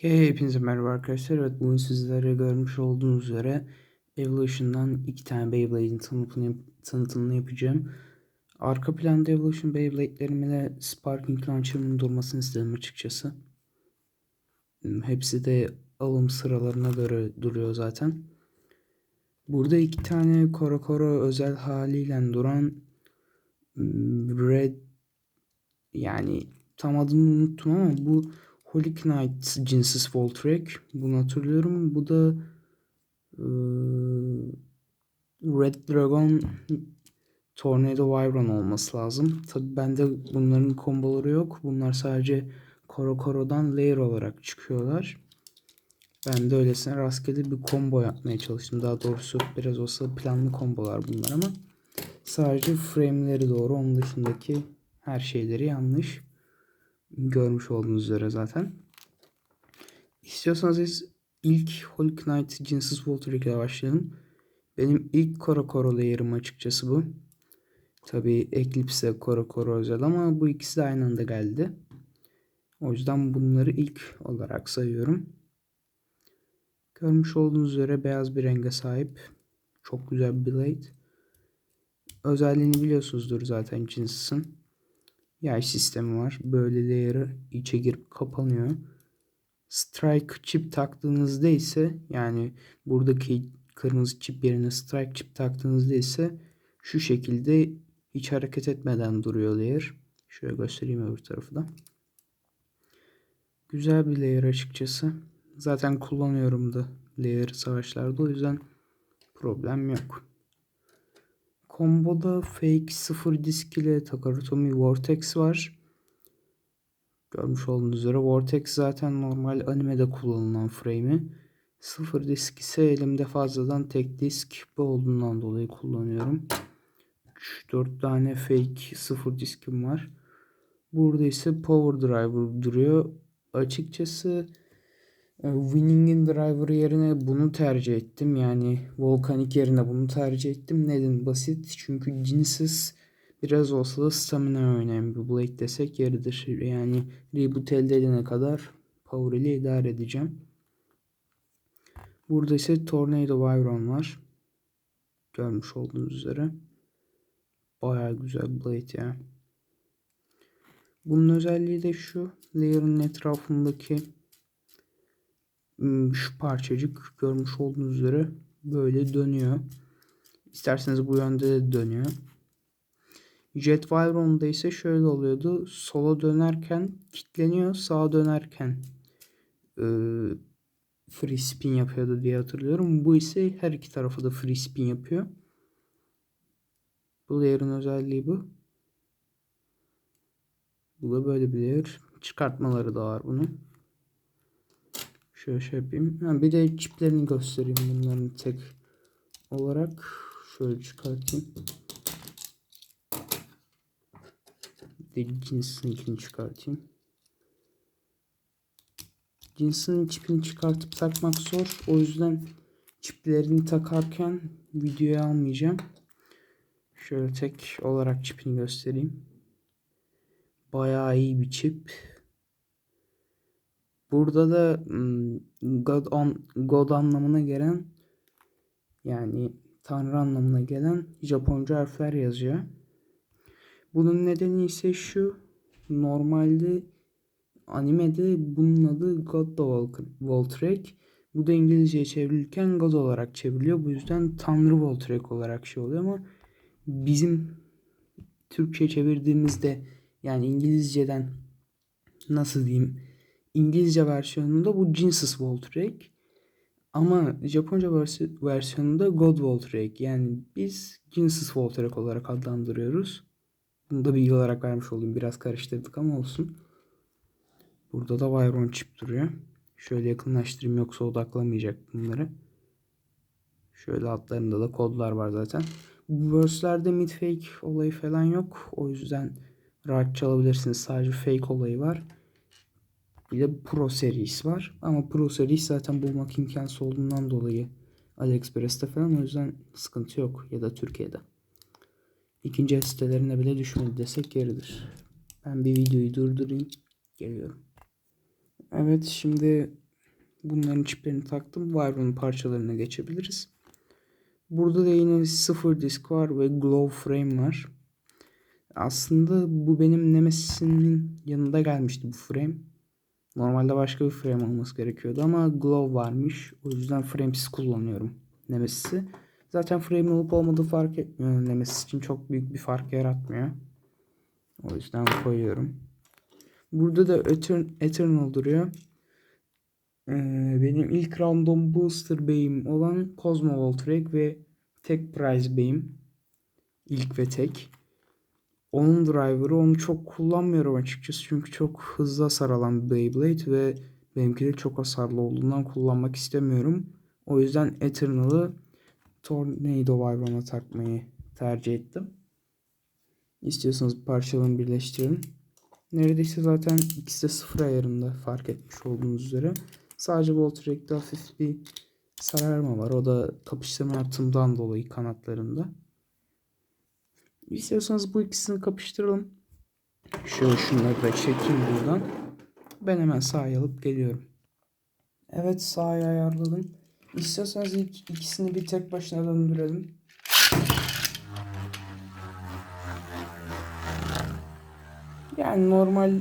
Hey, hepinize merhaba arkadaşlar. Evet bugün sizlere görmüş olduğunuz üzere Evolution'dan iki tane Beyblade'in tanıtımını, tanıtımını yapacağım. Arka planda Evolution Beyblade'lerimle Sparking Launcher'ımın durmasını istedim açıkçası. Hepsi de alım sıralarına göre duruyor zaten. Burada iki tane Koro Koro özel haliyle duran hmm, Red yani tam adını unuttum ama bu Holy Knight cinsiz Voltrek. Bunu hatırlıyorum. Bu da e, Red Dragon Tornado Wyvern olması lazım. Tabi bende bunların komboları yok. Bunlar sadece Koro Koro'dan layer olarak çıkıyorlar. Ben de öylesine rastgele bir combo yapmaya çalıştım. Daha doğrusu biraz olsa planlı kombolar bunlar ama sadece frame'leri doğru. Onun dışındaki her şeyleri yanlış. Görmüş olduğunuz üzere zaten. İstiyorsanız biz ilk Holy Knight cinsiz Walter ile başlayalım. Benim ilk Koro Koro layer'ım açıkçası bu. Tabi Eclipse Koro Koro özel ama bu ikisi de aynı anda geldi. O yüzden bunları ilk olarak sayıyorum. Görmüş olduğunuz üzere beyaz bir renge sahip. Çok güzel bir blade. Özelliğini biliyorsunuzdur zaten cinsisin. Yay sistemi var. Böyle layer'ı içe girip kapanıyor. Strike chip taktığınızda ise yani buradaki kırmızı çip yerine strike chip taktığınızda ise şu şekilde hiç hareket etmeden duruyor layer. Şöyle göstereyim öbür tarafı da. Güzel bir layer açıkçası. Zaten kullanıyorum da layer savaşlarda o yüzden problem yok. Komboda fake 0 disk ile Takaratomi Vortex var. Görmüş olduğunuz üzere Vortex zaten normal animede kullanılan frame'i. 0 disk ise elimde fazladan tek disk bu olduğundan dolayı kullanıyorum. 3-4 tane fake 0 diskim var. Burada ise Power Driver duruyor. Açıkçası Winning'in driver yerine bunu tercih ettim. Yani Volcanic yerine bunu tercih ettim. Neden? Basit. Çünkü cinsiz biraz olsa da stamina bir Blade desek yeridir. Yani reboot elde edene kadar power ile idare edeceğim. Burada ise Tornado Wyvern var. Görmüş olduğunuz üzere. Baya güzel Blade ya. Bunun özelliği de şu. Layer'ın etrafındaki şu parçacık görmüş olduğunuz üzere böyle dönüyor. İsterseniz bu yönde de dönüyor. Jet Wyron'da ise şöyle oluyordu. Sola dönerken kitleniyor. Sağa dönerken e, free spin yapıyordu diye hatırlıyorum. Bu ise her iki tarafı da free spin yapıyor. Bu layer'ın özelliği bu. Bu da böyle bir layer. Çıkartmaları da var bunun. Şöyle şey yapayım. Ha, bir de çiplerini göstereyim bunların tek olarak. Şöyle çıkartayım. Bir de cinsinkini çıkartayım. Cinsin çipini çıkartıp takmak zor. O yüzden çiplerini takarken videoya almayacağım. Şöyle tek olarak çipini göstereyim. Bayağı iyi bir çip. Burada da God, on, God anlamına gelen yani Tanrı anlamına gelen Japonca harfler yazıyor. Bunun nedeni ise şu. Normalde animede bunun adı God the Voltrek. Bu da İngilizceye çevrilirken God olarak çevriliyor. Bu yüzden Tanrı Voltrek olarak şey oluyor ama bizim Türkçe çevirdiğimizde yani İngilizceden nasıl diyeyim İngilizce versiyonunda bu Jesus Voltrek. Ama Japonca versiyonunda God Voltrek. Yani biz Jesus Voltrek olarak adlandırıyoruz. Bunu da bilgi olarak vermiş olayım. Biraz karıştırdık ama olsun. Burada da Vyron çip duruyor. Şöyle yakınlaştırayım yoksa odaklamayacak bunları. Şöyle altlarında da kodlar var zaten. Bu verse'lerde mid fake olayı falan yok. O yüzden rahat çalabilirsiniz. Sadece fake olayı var. Bir de Pro Series var. Ama Pro Series zaten bulmak imkansız olduğundan dolayı AliExpress'te falan o yüzden sıkıntı yok. Ya da Türkiye'de. İkinci el sitelerine bile düşmedi desek yeridir. Ben bir videoyu durdurayım. Geliyorum. Evet şimdi Bunların çiplerini taktım. Wyvern'ın parçalarına geçebiliriz. Burada da yine sıfır disk var ve glow frame var. Aslında bu benim Nemesis'imin yanında gelmişti bu frame. Normalde başka bir frame olması gerekiyordu ama glow varmış. O yüzden framesiz kullanıyorum Nemesis'i. Zaten frame olup olmadığı fark etmiyor. Nemesis için çok büyük bir fark yaratmıyor. O yüzden koyuyorum. Burada da Eternal duruyor. Ee, benim ilk random booster beyim olan Cosmo Voltrek ve tek prize beyim. İlk ve tek. Onun driver'ı onu çok kullanmıyorum açıkçası çünkü çok hızlı hasar alan Beyblade ve benimki de çok hasarlı olduğundan kullanmak istemiyorum. O yüzden Eternal'ı Tornado Wyvern'a takmayı tercih ettim. İstiyorsanız parçalarını birleştirin. Neredeyse zaten ikisi de sıfır ayarında fark etmiş olduğunuz üzere. Sadece Voltrek'te hafif bir sararma var. O da kapıştırma yaptığımdan dolayı kanatlarında. İstiyorsanız bu ikisini kapıştıralım. Şöyle şunları da çekeyim buradan. Ben hemen sağa alıp geliyorum. Evet sağa ayarladım. İstiyorsanız ilk ikisini bir tek başına döndürelim. Yani normal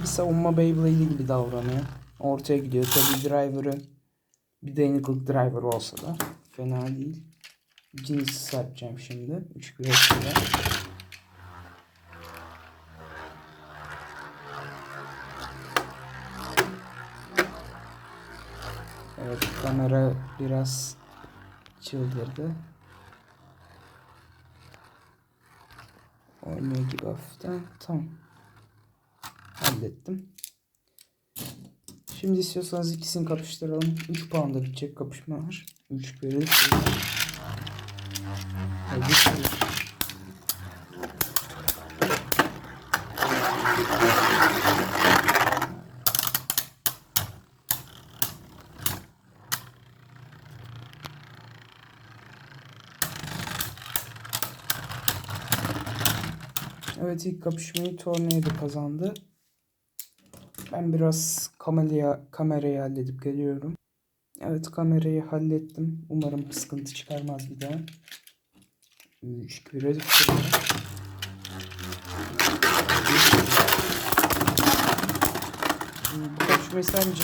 bir savunma Beyblade'i gibi davranıyor. Ortaya gidiyor. Tabi driver'ı bir dayanıklık driver olsa da fena değil. Cins serpeceğim şimdi. 3 güreşle. Evet kamera biraz çıldırdı. Oynuyor gibi hafiften. Tamam. Hallettim. Şimdi istiyorsanız ikisini kapıştıralım. 3 puanda bitecek kapışma var. 3 bölü Hadi. Evet ilk kapışmayı Tornado kazandı. Ben biraz kamerayı, kamerayı halledip geliyorum. Evet kamerayı hallettim. Umarım sıkıntı çıkarmaz bir daha. 3 2 Bu kapışmayı sence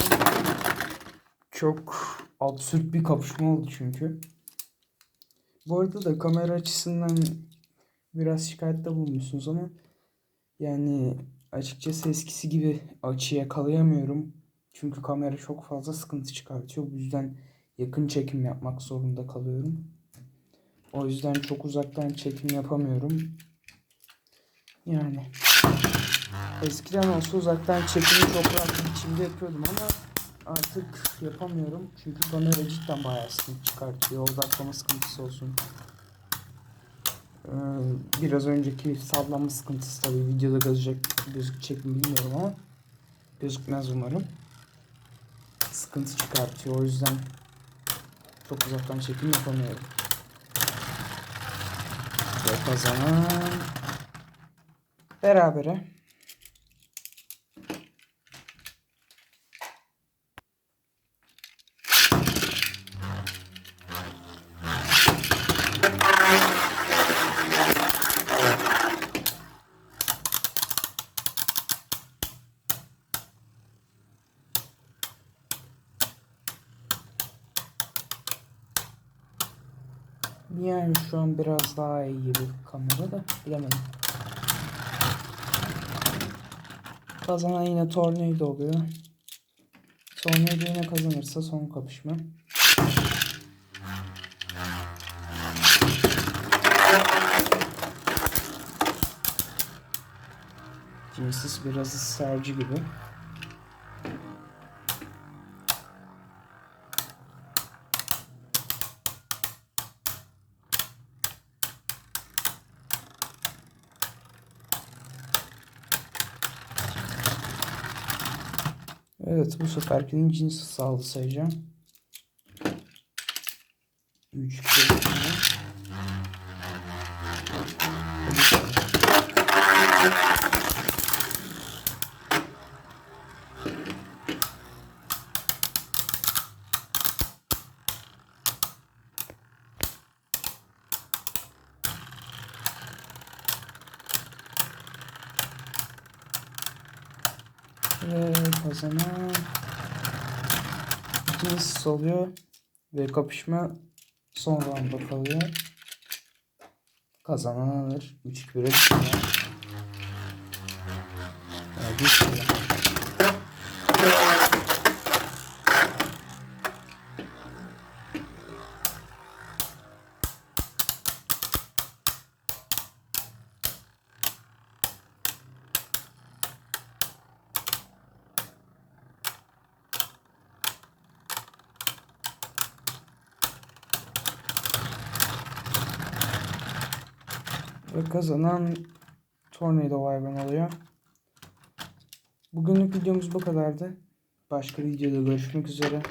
çok absürt bir kapışma oldu çünkü. Bu arada da kamera açısından biraz şikayette bulmuşsunuz ama yani açıkçası eskisi gibi açı yakalayamıyorum. Çünkü kamera çok fazla sıkıntı çıkartıyor. Bu yüzden yakın çekim yapmak zorunda kalıyorum. O yüzden çok uzaktan çekim yapamıyorum. Yani eskiden olsa uzaktan çekimi çok rahat biçimde yapıyordum ama artık yapamıyorum. Çünkü kamera cidden bayağı sıkıntı çıkartıyor. Odaklama sıkıntısı olsun. Ee, biraz önceki sallanma sıkıntısı tabii videoda gözecek, gözükecek mi bilmiyorum ama gözükmez umarım. Sıkıntı çıkartıyor o yüzden çok uzaktan çekim yapamıyorum. Ve kazanan berabere. Yani şu an biraz daha iyi gibi kamera da bilemedim. Kazanan yine Tornado oluyor. Tornado yine kazanırsa son kapışma. Cinsiz biraz ısrarcı gibi. Evet bu seferkinin cins sağlı sayacağım. 3 kere kazanan ikincisi oluyor ve kapışma son rounda kalıyor. Kazanan alır. 3-2-1'e çıkıyor. Yani bir şey. Ve kazanan Tornado Wyvern oluyor. Bugünlük videomuz bu kadardı. Başka videoda görüşmek üzere.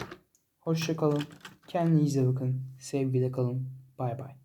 Hoşça kalın. Kendinize bakın. Sevgiyle kalın. Bay bay.